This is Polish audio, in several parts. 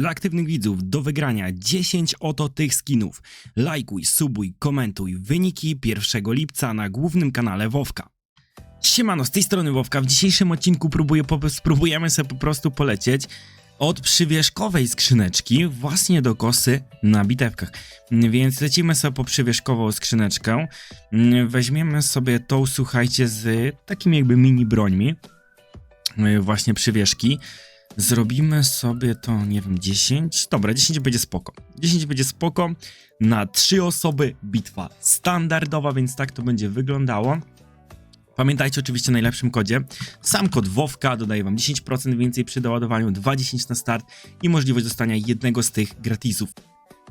Dla aktywnych widzów do wygrania 10 oto tych skinów. Lajkuj, subuj, komentuj wyniki 1 lipca na głównym kanale Wowka. Siemano, z tej strony Wowka. W dzisiejszym odcinku próbuję spróbujemy sobie po prostu polecieć od przywierzchowej skrzyneczki właśnie do kosy na bitewkach. Więc lecimy sobie po przywierzchową skrzyneczkę. Weźmiemy sobie tą, słuchajcie, z takimi jakby mini brońmi. Właśnie przywierzki. Zrobimy sobie to, nie wiem, 10. Dobra, 10 będzie spoko. 10 będzie spoko. Na 3 osoby bitwa standardowa, więc tak to będzie wyglądało. Pamiętajcie oczywiście o najlepszym kodzie. Sam kod WOWKA dodaje wam 10% więcej przy doładowaniu, 2,10 na start i możliwość dostania jednego z tych gratisów.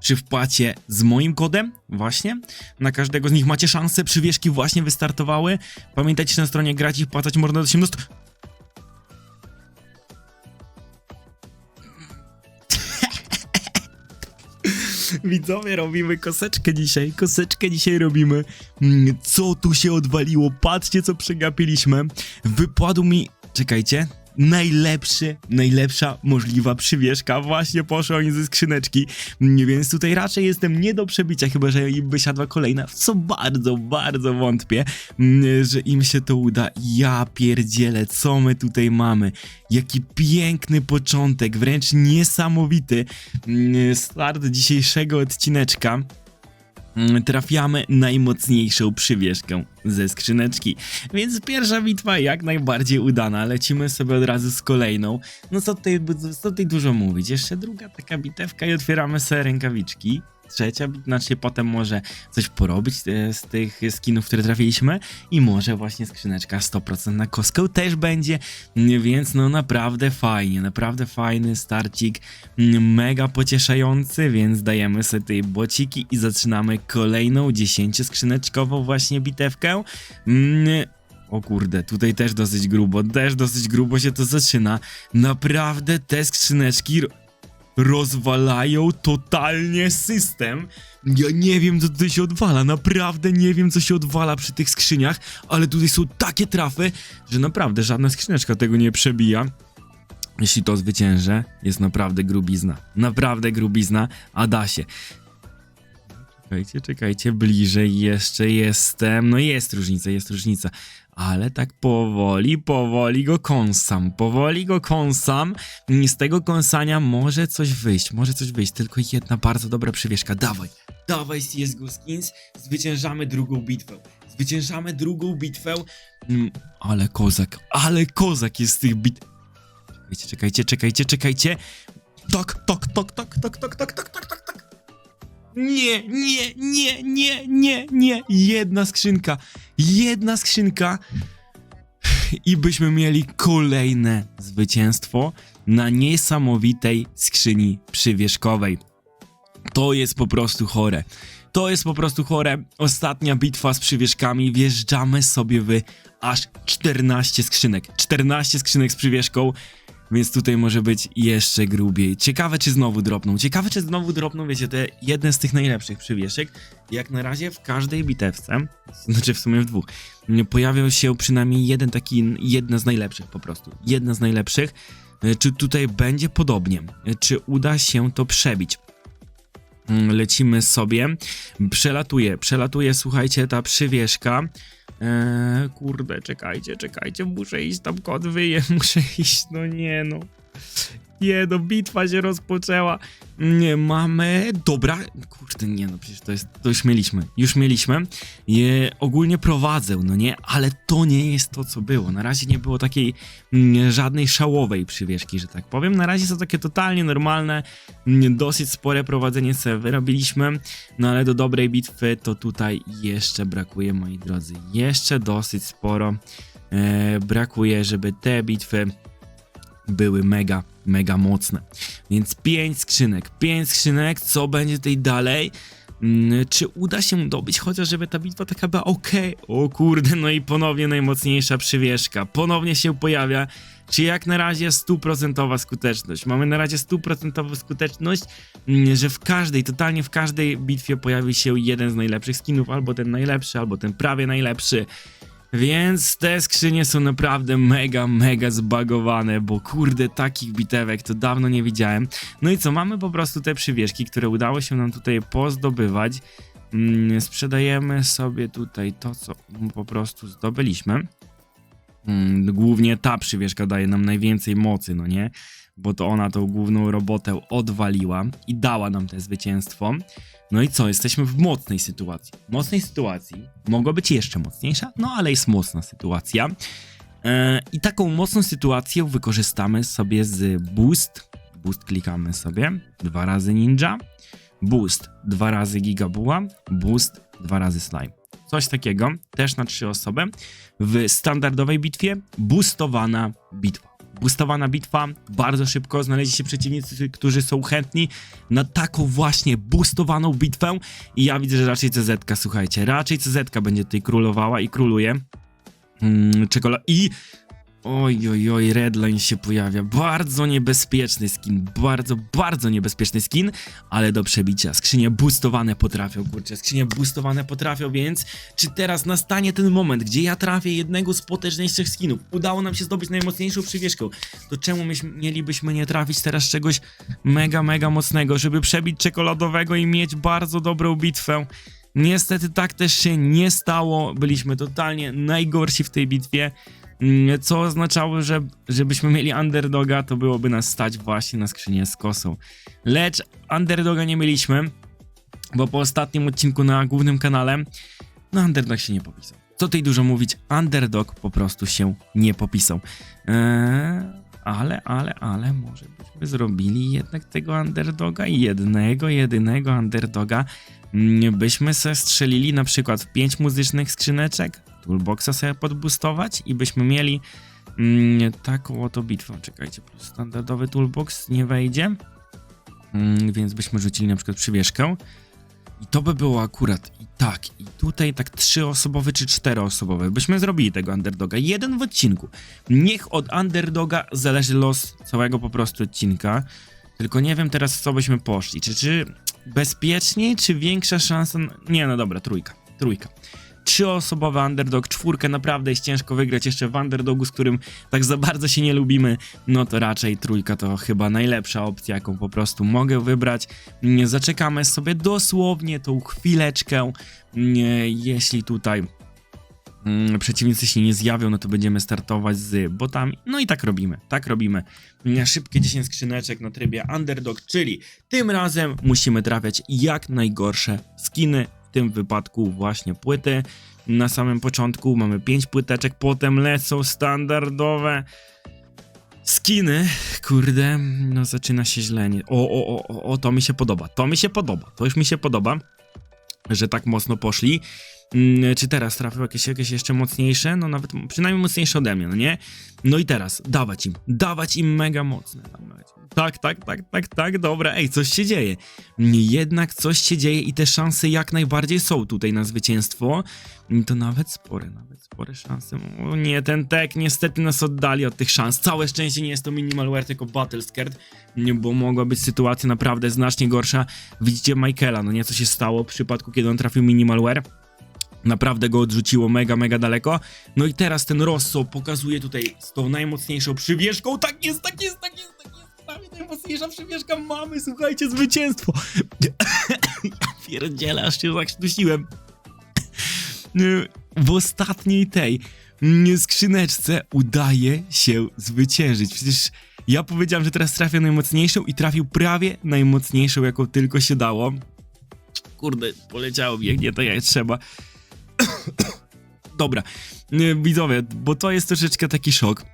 Przy wpłacie z moim kodem, właśnie, na każdego z nich macie szansę, przywieszki właśnie wystartowały. Pamiętajcie, że na stronie grać i wpłacać można do 18... Widzowie, robimy koseczkę dzisiaj. Koseczkę dzisiaj robimy. Mm, Co tu się odwaliło? Patrzcie, co przegapiliśmy. Wypadł mi. Czekajcie. Najlepszy, najlepsza możliwa przywieszka właśnie poszła mi ze skrzyneczki, więc tutaj raczej jestem nie do przebicia, chyba że im wysiadła kolejna, w co bardzo, bardzo wątpię, mm, że im się to uda. Ja pierdzielę, co my tutaj mamy. Jaki piękny początek, wręcz niesamowity mm, start dzisiejszego odcineczka. Mm, Trafiamy najmocniejszą przywieszkę ze skrzyneczki. Więc pierwsza bitwa jak najbardziej udana. Lecimy sobie od razu z kolejną. No co tutaj, co tutaj dużo mówić. Jeszcze druga taka bitewka i otwieramy sobie rękawiczki. Trzecia, znaczy potem może coś porobić e, z tych skinów, które trafiliśmy i może właśnie skrzyneczka 100% na kostkę też będzie, więc no naprawdę fajnie, naprawdę fajny starcik, mega pocieszający, więc dajemy sobie tutaj bociki i zaczynamy kolejną 10-skrzyneczkową właśnie bitewkę. Mm, o kurde, tutaj też dosyć grubo, też dosyć grubo się to zaczyna. Naprawdę te skrzyneczki rozwalają totalnie system. Ja nie wiem, co tutaj się odwala, naprawdę nie wiem, co się odwala przy tych skrzyniach, ale tutaj są takie trafy, że naprawdę żadna skrzyneczka tego nie przebija. Jeśli to zwyciężę, jest naprawdę grubizna. Naprawdę grubizna, a da się. Czekajcie, czekajcie, bliżej jeszcze jestem. No jest różnica, jest różnica. Ale tak powoli, powoli go kąsam. Powoli go kąsam. I z tego kąsania może coś wyjść, może coś wyjść. Tylko jedna bardzo dobra przywieszka. Dawaj, dawaj CSGO Skins. Zwyciężamy drugą bitwę. Zwyciężamy drugą bitwę. Mm, ale kozak, ale kozak jest z tych bit... Czekajcie, czekajcie, czekajcie, czekajcie. Tak, tak, tak, tak, tak, tak, tak, tak, tak, tak, tak. Nie, nie, nie, nie, nie, nie. Jedna skrzynka. Jedna skrzynka. I byśmy mieli kolejne zwycięstwo na niesamowitej skrzyni przywieszkowej. To jest po prostu chore. To jest po prostu chore. Ostatnia bitwa z przywieszkami. Wjeżdżamy sobie w aż 14 skrzynek. 14 skrzynek z przywieszką. Więc tutaj może być jeszcze grubiej. Ciekawe, czy znowu dropną. Ciekawe, czy znowu dropną, wiecie, te jedne z tych najlepszych przywieszek. Jak na razie w każdej bitewce, znaczy w sumie w dwóch, pojawiał się przynajmniej jeden taki, jedna z najlepszych po prostu. Jedna z najlepszych. E, Czy tutaj będzie podobnie? E, Czy uda się to przebić? Mm, Lecimy sobie. Przelatuje, przelatuje, słuchajcie, ta przywieszka. Eee, kurde, czekajcie, czekajcie, muszę iść tam kod wyje, muszę iść, no nie no. Nie no, bitwa się rozpoczęła. Nie, mamy, dobra, kurde, nie no, przecież to jest, to już mieliśmy, już mieliśmy. Je, ogólnie prowadzę, no nie, ale to nie jest to, co było. Na razie nie było takiej mm, żadnej szałowej przywieszki, że tak powiem. Na razie są takie totalnie normalne, mm, dosyć spore prowadzenie sobie wyrobiliśmy. No ale do dobrej bitwy to tutaj jeszcze brakuje, moi drodzy. Jeszcze dosyć sporo e, brakuje, żeby te bitwy były mega, mega mocne. Więc 5 skrzynek, 5 skrzynek, co będzie tutaj dalej? Mm, Czy uda się dobyć chociaż, żeby ta bitwa taka była ok? O kurde, no i ponownie najmocniejsza przywieszka. Ponownie się pojawia. Czy jak na razie stuprocentowa skuteczność? Mamy na razie stuprocentową skuteczność, mm, że w każdej, totalnie w każdej bitwie pojawi się jeden z najlepszych skinów, albo ten najlepszy, albo ten prawie najlepszy. Więc te skrzynie są naprawdę mega, mega zbagowane, bo kurde, takich bitewek to dawno nie widziałem. No i co, mamy po prostu te przywieszki, które udało się nam tutaj pozdobywać. Mm, sprzedajemy sobie tutaj to, co po prostu zdobyliśmy. Mm, głównie ta przywieszka daje nam najwięcej mocy, no nie? Bo to ona tą główną robotę odwaliła i dała nam te zwycięstwo. No i co, jesteśmy w mocnej sytuacji. Mocnej sytuacji mogła być jeszcze mocniejsza, no ale jest mocna sytuacja. E, I taką mocną sytuację wykorzystamy sobie z boost. Boost klikamy sobie, dwa razy ninja. Boost, dwa razy gigabuła. Boost, dwa razy slime. Coś takiego, też na trzy osoby. W standardowej bitwie boostowana bitwa. Boostowana bitwa, bardzo szybko znaleźli się przeciwnicy, którzy są chętni na taką właśnie boostowaną bitwę i ja widzę, że raczej CZ, słuchajcie, raczej CZ będzie tutaj królowała i króluje. Mm, czekolad i Oj, oj, oj, Redline się pojawia. Bardzo niebezpieczny skin. Bardzo, bardzo niebezpieczny skin, ale do przebicia. Skrzynie boostowane potrafią, kurczę. Skrzynie boostowane potrafią, więc czy teraz nastanie ten moment, gdzie ja trafię jednego z potężniejszych skinów? Udało nam się zdobyć najmocniejszą przywieszkę. To czemu mielibyśmy nie trafić teraz czegoś mega, mega mocnego, żeby przebić czekoladowego i mieć bardzo dobrą bitwę? Niestety tak też się nie stało. Byliśmy totalnie najgorsi w tej bitwie. Mm, Co oznaczało, że żebyśmy mieli underdoga, to byłoby nas stać właśnie na skrzynię z kosą. Lecz underdoga nie mieliśmy, bo po ostatnim odcinku na głównym kanale, no underdog się nie popisał. Co tutaj dużo mówić, underdog po prostu się nie popisał. Eee, ale, ale, ale może byśmy zrobili jednak tego underdoga jednego, jedynego underdoga. Mm, Byśmy se strzelili na przykład w 5 muzycznych skrzyneczek, toolboxa sobie podboostować i byśmy mieli mm, taką oto bitwę. Czekajcie, plus standardowy toolbox nie wejdzie, mm, więc byśmy rzucili na przykład przywieszkę. I to by było akurat i tak, i tutaj tak trzyosobowy czy czteroosobowy. Byśmy zrobili tego underdoga. Jeden w odcinku. Niech od underdoga zależy los całego po prostu odcinka. Tylko nie wiem teraz co byśmy poszli. Czy, czy bezpieczniej, czy większa szansa... Nie, no dobra, trójka. Trójka. Trzyosobowy underdog, czwórkę naprawdę jest ciężko wygrać jeszcze w underdogu, z którym tak za bardzo się nie lubimy, no to raczej trójka to chyba najlepsza opcja, jaką po prostu mogę wybrać. Nie, Zaczekamy sobie dosłownie tą chwileczkę, nie, jeśli tutaj mm, przeciwnicy się nie zjawią, no to będziemy startować z botami. No i tak robimy, tak robimy. Mm, Szybkie 10 skrzyneczek na trybie underdog, czyli tym razem musimy trafiać jak najgorsze skiny, w tym wypadku właśnie płyty. Na samym początku mamy 5 płyteczek, potem lecą standardowe skiny. Kurde, no zaczyna się źle. Nie- O, o, o, o, to mi się podoba, to mi się podoba, to już mi się podoba, że tak mocno poszli. Mm, Czy teraz trafią jakieś, jakieś jeszcze mocniejsze? No nawet przynajmniej mocniejsze ode mnie, no nie? No i teraz dawać im, dawać im mega mocne. Tak, tak, tak, tak, tak, dobra, ej, coś się dzieje. Jednak coś się dzieje i te szanse jak najbardziej są tutaj na zwycięstwo. To nawet spore, nawet spore szanse. O nie, ten tek niestety nas oddali od tych szans. Całe szczęście nie jest to minimalware, tylko battle scared, bo mogła być sytuacja naprawdę znacznie gorsza. Widzicie Michaela, no nie, co się stało w przypadku, kiedy on trafił minimalware. Naprawdę go odrzuciło mega, mega daleko. No i teraz ten Rosso pokazuje tutaj z tą najmocniejszą przywieszką. Tak jest, tak jest, tak jest, tak jest. Prawie najmocniejsza przywieszka mamy, słuchajcie, zwycięstwo. Ja pierdzielę, aż się zakrztusiłem. W ostatniej tej skrzyneczce udaje się zwyciężyć. Przecież ja powiedziałem, że teraz trafię najmocniejszą i trafił prawie najmocniejszą, jaką tylko się dało. Kurde, poleciało mi, jak nie to jak trzeba. Dobra, widzowie, bo to jest troszeczkę taki szok,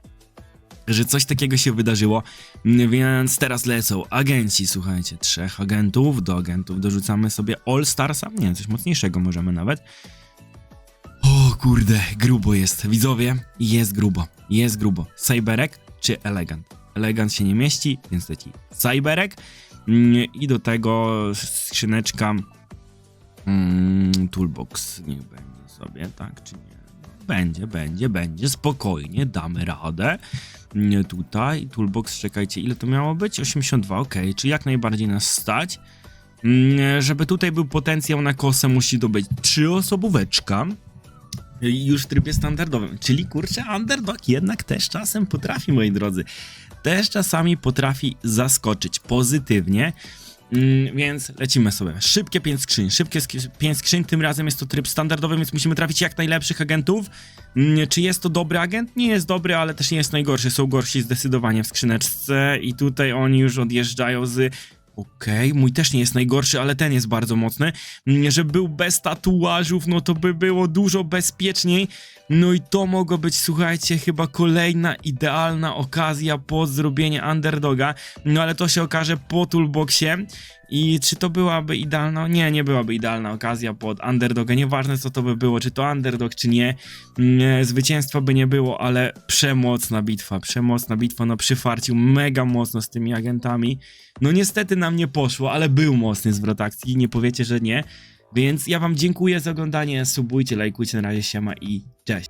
że coś takiego się wydarzyło, więc teraz lecą agenci, słuchajcie, trzech agentów, do agentów dorzucamy sobie All Starsa, nie, coś mocniejszego możemy nawet. O kurde, grubo jest, widzowie, jest grubo, jest grubo. Cyberek czy Elegant? Elegant się nie mieści, więc leci Cyberek Mm, i do tego skrzyneczka Mm, toolbox niech będzie sobie, tak czy nie? Będzie, będzie, będzie, spokojnie, damy radę. Nie, tutaj, toolbox, czekajcie, ile to miało być? 82, ok, czy jak najbardziej nas stać. Mm, Żeby tutaj był potencjał na kosę, musi to być trzyosobóweczka. już w trybie standardowym. Czyli kurczę, underdog jednak też czasem potrafi, moi drodzy. Też czasami potrafi zaskoczyć pozytywnie. Mm, więc lecimy sobie. Szybkie 5 skrzyń. Szybkie 5 skrzyń. Tym razem jest to tryb standardowy, więc musimy trafić jak najlepszych agentów. Mm, Czy jest to dobry agent? Nie jest dobry, ale też nie jest najgorszy. Są gorsi zdecydowanie w skrzyneczce. I tutaj oni już odjeżdżają z. Okej, mój też nie jest najgorszy, ale ten jest bardzo mocny. Mm, Żeby był bez tatuażów, no to by było dużo bezpieczniej. No i to mogło być, słuchajcie, chyba kolejna idealna okazja pod zrobienie underdoga. No ale to się okaże po toolboxie. I czy to byłaby idealna? Nie, nie byłaby idealna okazja pod underdoga. Nieważne co to by było, czy to underdog, czy nie. nie zwycięstwa by nie było, ale przemocna bitwa. Przemocna bitwa, no przyfarcił mega mocno z tymi agentami. No niestety nam nie poszło, ale był mocny zwrot akcji. Nie powiecie, że nie. Więc ja wam dziękuję za oglądanie. Subujcie, lajkujcie. Na razie siema i cześć.